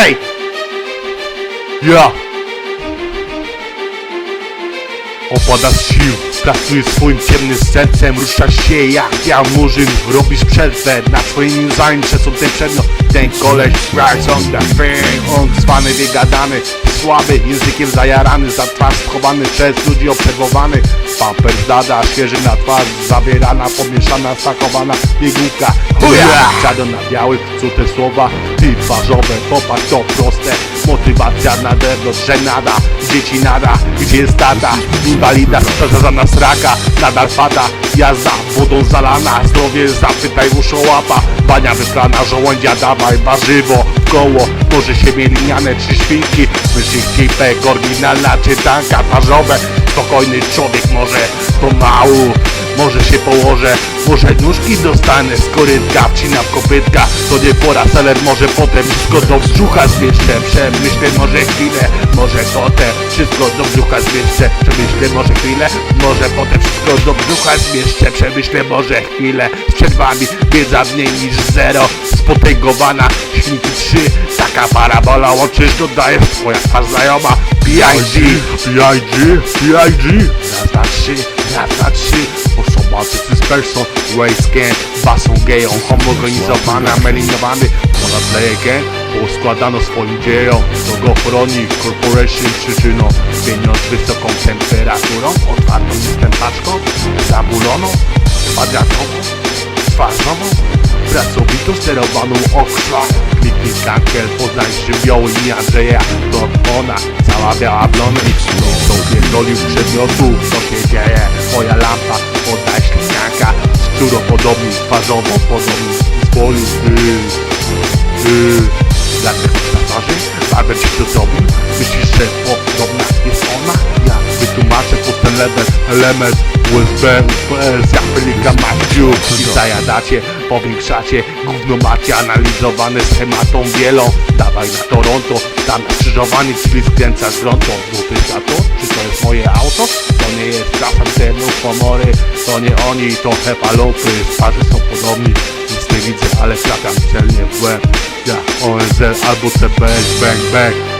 Ej! Ja! Opada z sił, pracujesz swoim ciemnym sercem Ruszasz się jak ja murzyn Robisz przerwę na swoim zańcze Są ten przedmiot, ten koleś Rise on the thing On zwany, wygadany Słaby, językiem zajarany Za twarz schowany przez ludzi obserwowany. Pamper dada, świeży na twarz Zawierana, pomieszana, stakowana Pigułka, chuja! Czado na białych, cute słowa Ty twarzowe, popatrz to proste. Motywacja na drewno, że nada Dzieci nada, gdzie jest tata? Inwalida, sprzedana sraka Nadal pada, jazda wodą zalana Zdrowie zapytaj łapa Bania wyplana, żołędzia dawaj Warzywo, koło, może siebie liniane czy świnki. Myśli cipek, oryginalna czytanka Twarzowe, spokojny człowiek może To mało, może się położę. Może nóżki dostanę z korynka Wcinam kopytka, to nie pora Seler może potem wszystko do brzucha zmieszczę Przemyślę może chwilę, może potem Wszystko do brzucha zmieszczę Przemyślę może chwilę, może potem Wszystko do brzucha zmieszczę Przemyślę może chwilę Z przerwami wiedza mniej niż zero. Spotęgowana, silniki trzy Taka parabola łączysz, dodajesz Twoja twarz znajoma. PIG, PIG, PIG trzy, raz, dwa, trzy Osoba, to jest person Race gang, basą geją Homogenizowana, melinowany Ponad leje Poskładano swoim dziejom. To go chroni Corporation przyczyną. Pieniądz wysoką temperaturą Otwartą system paczką Zabuloną Kwadratową Twarzową Pracowitą sterowaną okra Kliknij kankiel, poznaj żywioły i Andrzeja To ona, cała biała blonda To pierdolił przedmiotów, co się dzieje? Moja lampa, podaj śliniaka. Szczuropodobni, twarzowo podobni. Z boli, yy, Dlatego twarzy, barber ci to zrobił? Myślisz, że? Ja level element USB, UPS, jak pelikan Maciu I zajadacie, powiększacie Gówno macie analizowane schematą wielą Dawaj na Toronto, tam na skrzyżowanie Czyli skręca z grątą. Dupy za to? Czy to jest moje auto? To nie jest czasem temu pomory. To nie oni, to hepalopy. Twarze są podobni nic nie widzę, ale trafiam celnie w łeb. Ja ONZ albo CBS, bang bang